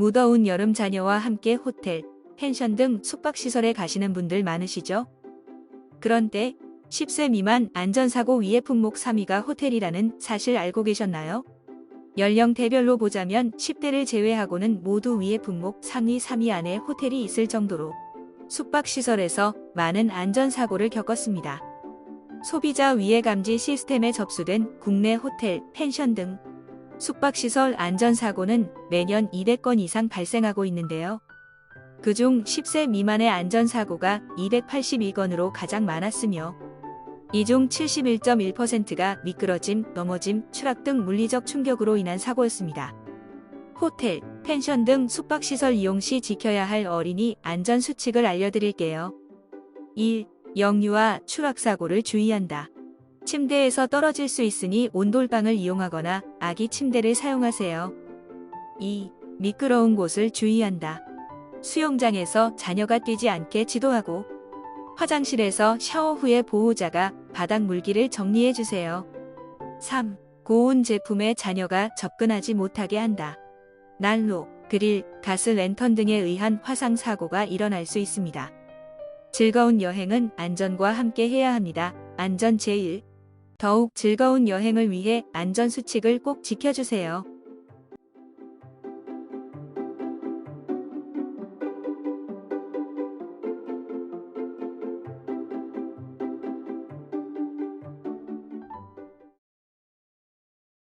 무더운 여름 자녀와 함께 호텔, 펜션 등 숙박시설에 가시는 분들 많으시죠? 그런데 10세 미만 안전사고 위의 품목 3위가 호텔이라는 사실 알고 계셨나요? 연령대별로 보자면 10대를 제외하고는 모두 위의 품목 3위 3위 안에 호텔이 있을 정도로 숙박시설에서 많은 안전사고를 겪었습니다. 소비자 위해 감지 시스템에 접수된 국내 호텔, 펜션 등 숙박시설 안전사고는 매년 200건 이상 발생하고 있는데요. 그중 10세 미만의 안전사고가 282건으로 가장 많았으며 이 중 71.1%가 미끄러짐, 넘어짐, 추락 등 물리적 충격으로 인한 사고였습니다. 호텔, 펜션 등 숙박시설 이용 시 지켜야 할 어린이 안전 수칙을 알려드릴게요. 1. 역류와 추락사고를 주의한다. 침대에서 떨어질 수 있으니 온돌방을 이용하거나 아기 침대를 사용하세요. 2. 미끄러운 곳을 주의한다. 수영장에서 자녀가 뛰지 않게 지도하고 화장실에서 샤워 후에 보호자가 바닥 물기를 정리해 주세요. 3. 고온 제품에 자녀가 접근하지 못하게 한다. 난로, 그릴, 가스 랜턴 등에 의한 화상 사고가 일어날 수 있습니다. 즐거운 여행은 안전과 함께 해야 합니다. 안전 제일. 더욱 즐거운 여행을 위해 안전 수칙을 꼭 지켜주세요.